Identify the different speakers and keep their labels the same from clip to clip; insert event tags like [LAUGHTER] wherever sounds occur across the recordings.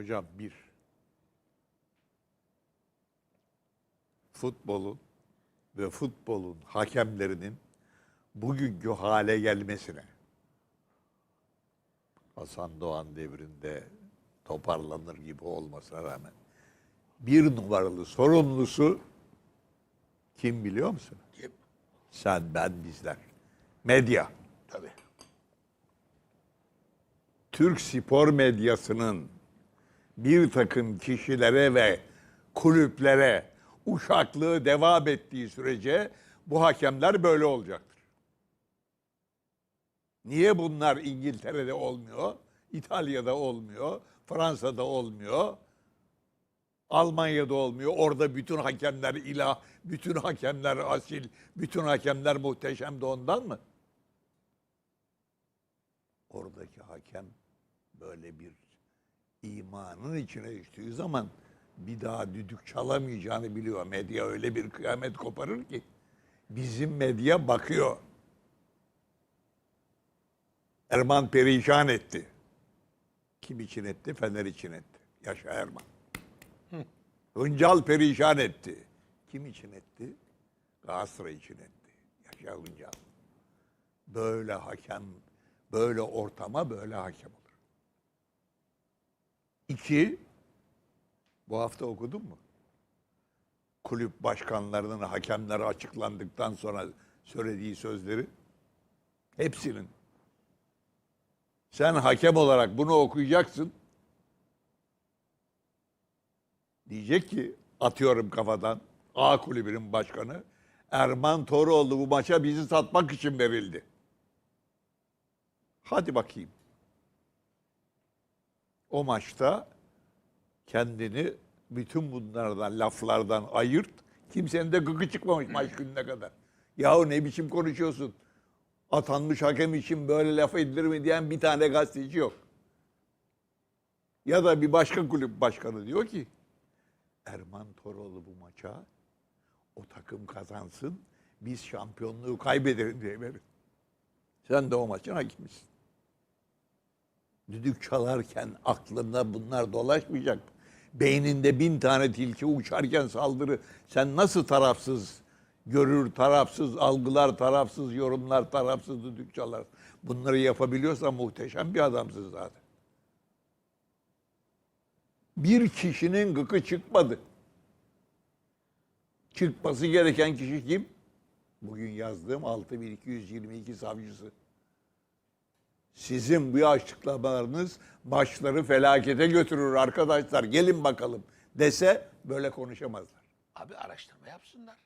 Speaker 1: Hocam bir. Futbolun ve futbolun hakemlerinin bugünkü hale gelmesine Hasan Doğan devrinde toparlanır gibi olmasına rağmen bir numaralı sorumlusu kim biliyor musun?
Speaker 2: Kim?
Speaker 1: Sen, ben, bizler. Medya.
Speaker 2: Tabii.
Speaker 1: Türk spor medyasının bir takım kişilere ve kulüplere uşaklığı devam ettiği sürece bu hakemler böyle olacaktır. Niye bunlar İngiltere'de olmuyor, İtalya'da olmuyor, Fransa'da olmuyor, Almanya'da olmuyor. Orada bütün hakemler ilah, bütün hakemler asil, bütün hakemler muhteşem de ondan mı? Oradaki hakem böyle bir imanın içine düştüğü zaman bir daha düdük çalamayacağını biliyor. Medya öyle bir kıyamet koparır ki bizim medya bakıyor. Erman perişan etti. Kim için etti? Fener için etti. Yaşa Erman. Hıncal perişan etti. Kim için etti? Galatasaray için etti. Yaşa Hıncal. Böyle hakem, böyle ortama böyle hakem. İki, bu hafta okudun mu? Kulüp başkanlarının hakemleri açıklandıktan sonra söylediği sözleri hepsinin. Sen hakem olarak bunu okuyacaksın. Diyecek ki atıyorum kafadan A kulübünün başkanı Erman Toroğlu bu maça bizi satmak için verildi. Hadi bakayım. O maçta kendini bütün bunlardan, laflardan ayırt. Kimsenin de gıkı çıkmamış maç gününe kadar. Yahu ne biçim konuşuyorsun? Atanmış hakem için böyle laf edilir mi diyen bir tane gazeteci yok. Ya da bir başka kulüp başkanı diyor ki Erman Toroğlu bu maça o takım kazansın biz şampiyonluğu kaybedelim diye verin. Sen de o maçın hakimisin. Düdük çalarken aklında bunlar dolaşmayacak. Beyninde bin tane tilki uçarken saldırı. Sen nasıl tarafsız görür, tarafsız algılar, tarafsız yorumlar, tarafsız düdük çalar. Bunları yapabiliyorsan muhteşem bir adamsın zaten. Bir kişinin gıkı çıkmadı. Çıkması gereken kişi kim? Bugün yazdığım 6222 savcısı. Sizin bu açıklamalarınız başları felakete götürür arkadaşlar. Gelin bakalım dese böyle konuşamazlar.
Speaker 2: Abi araştırma yapsınlar.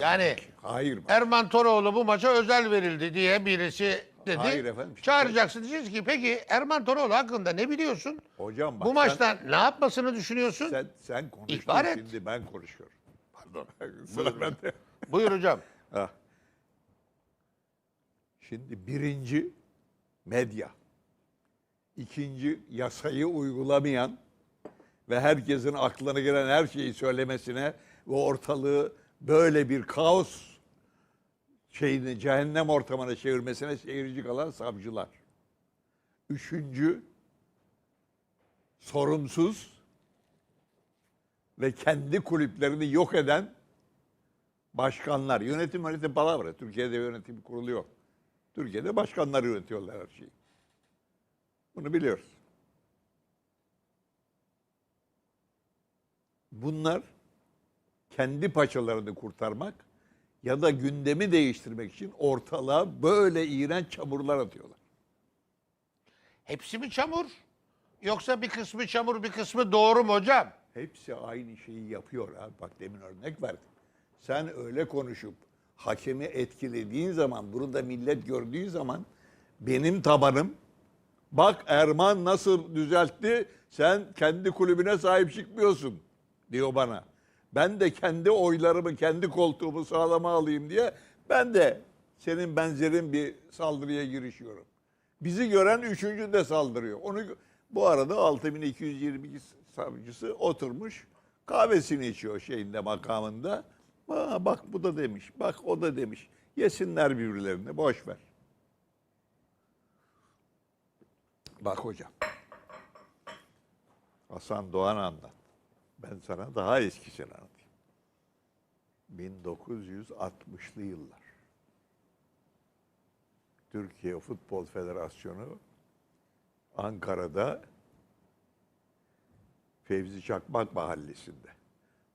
Speaker 2: Yani
Speaker 1: Hayır. bak.
Speaker 2: Erman Toroğlu bu maça özel verildi diye birisi dedi.
Speaker 1: Hayır efendim.
Speaker 2: Çağıracaksın. Diyeceğiz ki peki Erman Toroğlu hakkında ne biliyorsun?
Speaker 1: Hocam bak
Speaker 2: bu maçta ne yapmasını düşünüyorsun?
Speaker 1: sen, sen, sen konuştun
Speaker 2: İhbar et.
Speaker 1: şimdi ben konuşuyorum.
Speaker 2: Pardon. [LAUGHS]
Speaker 1: Sıra bende.
Speaker 2: Buyur hocam.
Speaker 1: Ha. Şimdi birinci medya. İkinci yasayı uygulamayan ve herkesin aklına gelen her şeyi söylemesine ve ortalığı böyle bir kaos şeyini cehennem ortamına çevirmesine seyirci kalan savcılar. Üçüncü sorumsuz ve kendi kulüplerini yok eden başkanlar. Yönetim yönetim palavra. Türkiye'de yönetim kurulu yok. Türkiye'de başkanlar yönetiyorlar her şeyi. Bunu biliyoruz. Bunlar kendi paçalarını kurtarmak ya da gündemi değiştirmek için ortalığa böyle iğrenç çamurlar atıyorlar.
Speaker 2: Hepsi mi çamur? Yoksa bir kısmı çamur bir kısmı doğru mu hocam?
Speaker 1: Hepsi aynı şeyi yapıyor abi. Bak demin örnek verdim. Sen öyle konuşup hakemi etkilediğin zaman, bunu da millet gördüğü zaman benim tabanım bak Erman nasıl düzeltti sen kendi kulübüne sahip çıkmıyorsun diyor bana. Ben de kendi oylarımı, kendi koltuğumu sağlama alayım diye ben de senin benzerin bir saldırıya girişiyorum. Bizi gören üçüncü de saldırıyor. Onu bu arada 6222 savcısı oturmuş kahvesini içiyor şeyinde makamında. Aa, bak bu da demiş, bak o da demiş. Yesinler birbirlerini, boş ver. Bak hocam. Hasan Doğan anlat. Ben sana daha eskisini anlatayım. 1960'lı yıllar. Türkiye Futbol Federasyonu Ankara'da Fevzi Çakmak Mahallesi'nde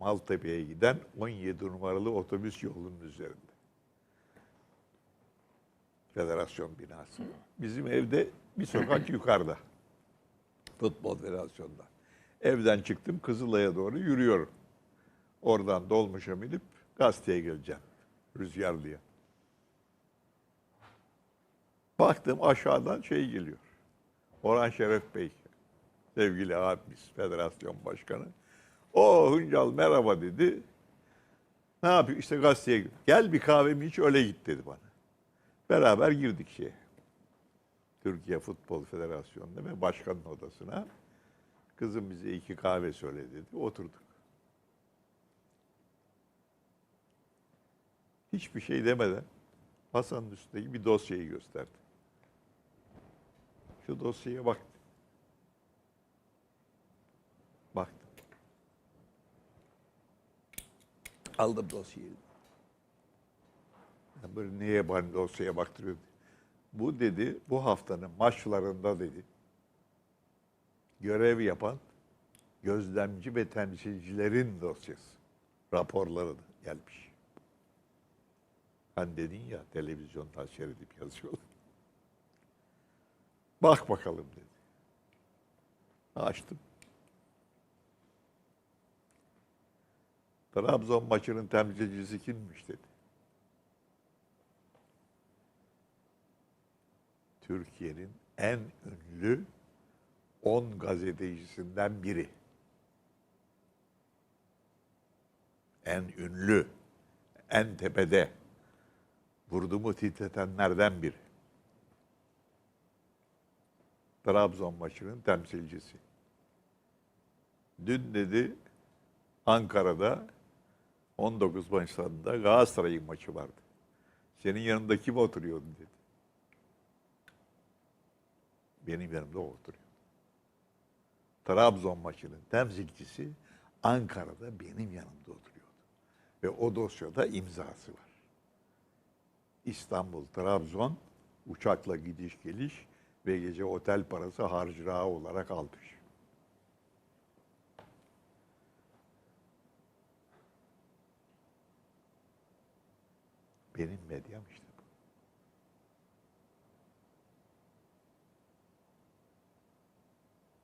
Speaker 1: Maltepe'ye giden 17 numaralı otobüs yolunun üzerinde. Federasyon binası. Bizim evde bir sokak [CLEARS THROAT] yukarıda. Futbol Federasyonu'nda. Evden çıktım Kızılay'a doğru yürüyorum. Oradan dolmuşa binip gazeteye geleceğim. Rüzgarlı'ya. Baktım aşağıdan şey geliyor. Orhan Şeref Bey. Sevgili abimiz, federasyon başkanı. O Hıncal merhaba dedi. Ne yapıyor? İşte gazeteye gidiyor. Gel bir kahvemi iç öyle git dedi bana. Beraber girdik şeye. Türkiye Futbol Federasyonu'na ve başkanın odasına. Kızım bize iki kahve söyle dedi. Oturduk. Hiçbir şey demeden Hasan'ın üstündeki bir dosyayı gösterdi. Şu dosyaya baktı. Baktım. Aldım dosyayı. Ya böyle niye bana dosyaya baktırıyor? Bu dedi, bu haftanın maçlarında dedi, görev yapan gözlemci ve temsilcilerin dosyası, raporları da gelmiş. Hani dedin ya televizyondan seyredip yazıyorlar. Bak bakalım dedi. Açtım. Trabzon maçının temsilcisi kimmiş dedi. Türkiye'nin en ünlü 10 gazetecisinden biri. En ünlü, en tepede, vurdumu titretenlerden biri. Trabzon maçının temsilcisi. Dün dedi Ankara'da 19 Mayıs'ında Galatasaray'ın maçı vardı. Senin yanında kim oturuyordu dedi. Benim yanımda o oturuyor. Trabzon maçının temsilcisi Ankara'da benim yanımda oturuyordu. Ve o dosyada imzası var. İstanbul, Trabzon uçakla gidiş geliş ve gece otel parası harcırahı olarak almış. Benim medyam işte bu.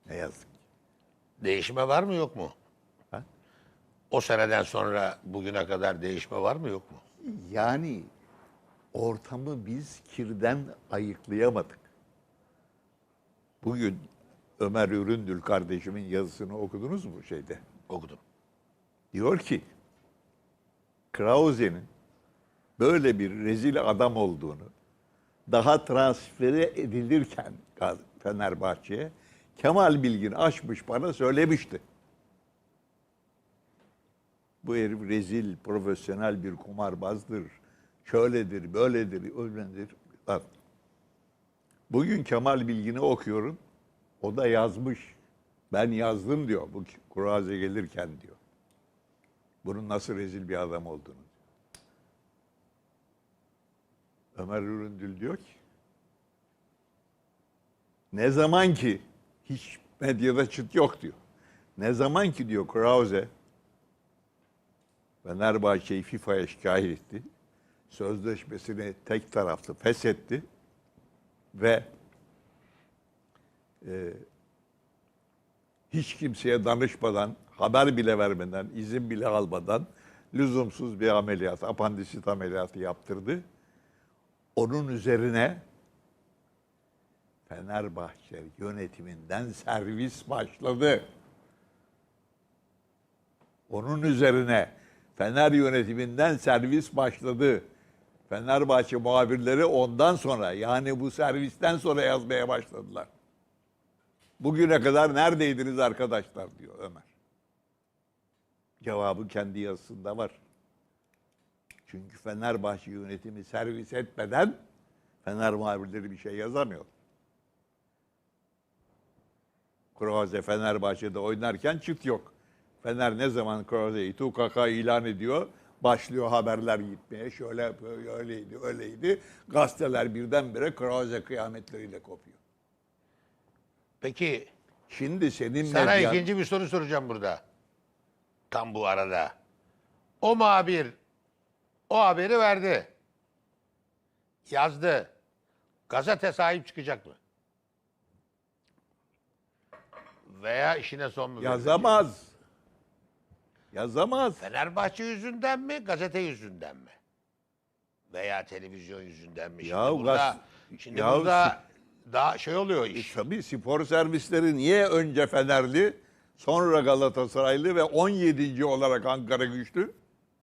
Speaker 1: Ne yazık ki.
Speaker 2: Değişme var mı yok mu?
Speaker 1: Ha?
Speaker 2: O seneden sonra bugüne kadar değişme var mı yok mu?
Speaker 1: Yani ortamı biz kirden ayıklayamadık. Bugün Ömer Üründül kardeşimin yazısını okudunuz mu şeyde?
Speaker 2: Okudum.
Speaker 1: Diyor ki Krause'nin böyle bir rezil adam olduğunu daha transferi edilirken Fenerbahçe'ye Kemal Bilgin açmış bana söylemişti. Bu herif rezil, profesyonel bir kumarbazdır. Şöyledir, böyledir, öyledir. Bak, Bugün Kemal Bilgin'i okuyorum. O da yazmış. Ben yazdım diyor bu Kuraze gelirken diyor. Bunun nasıl rezil bir adam olduğunu. Ömer Üründül diyor ki ne zaman ki hiç medyada çıt yok diyor. Ne zaman ki diyor Krause Fenerbahçe'yi FIFA'ya şikayet etti. Sözleşmesini tek taraflı feshetti ve e, hiç kimseye danışmadan, haber bile vermeden, izin bile almadan lüzumsuz bir ameliyat, apandisit ameliyatı yaptırdı. Onun üzerine Fenerbahçe yönetiminden servis başladı. Onun üzerine Fener yönetiminden servis başladı. Fenerbahçe muhabirleri ondan sonra yani bu servisten sonra yazmaya başladılar. Bugüne kadar neredeydiniz arkadaşlar diyor Ömer. Cevabı kendi yazısında var. Çünkü Fenerbahçe yönetimi servis etmeden Fener muhabirleri bir şey yazamıyor. Kroaze Fenerbahçe'de oynarken çıt yok. Fener ne zaman Kroaze'yi TUKK ilan ediyor, başlıyor haberler gitmeye. Şöyle böyle öyleydi, öyleydi. Gazeteler birdenbire Kroaze kıyametleriyle kopuyor.
Speaker 2: Peki
Speaker 1: Şimdi senin
Speaker 2: sana
Speaker 1: medyan-
Speaker 2: ikinci bir soru soracağım burada. Tam bu arada. O muhabir o haberi verdi. Yazdı. Gazete sahip çıkacak mı? Veya işine son mu verecek?
Speaker 1: yazamaz. Yazamaz.
Speaker 2: Fenerbahçe yüzünden mi, gazete yüzünden mi? Veya televizyon yüzünden mi? Şimdi
Speaker 1: Ya
Speaker 2: burada,
Speaker 1: gaz-
Speaker 2: şimdi
Speaker 1: ya
Speaker 2: burada daha şey oluyor
Speaker 1: E,
Speaker 2: iş.
Speaker 1: tabii spor servisleri niye önce Fenerli, sonra Galatasaraylı ve 17. olarak Ankara güçlü?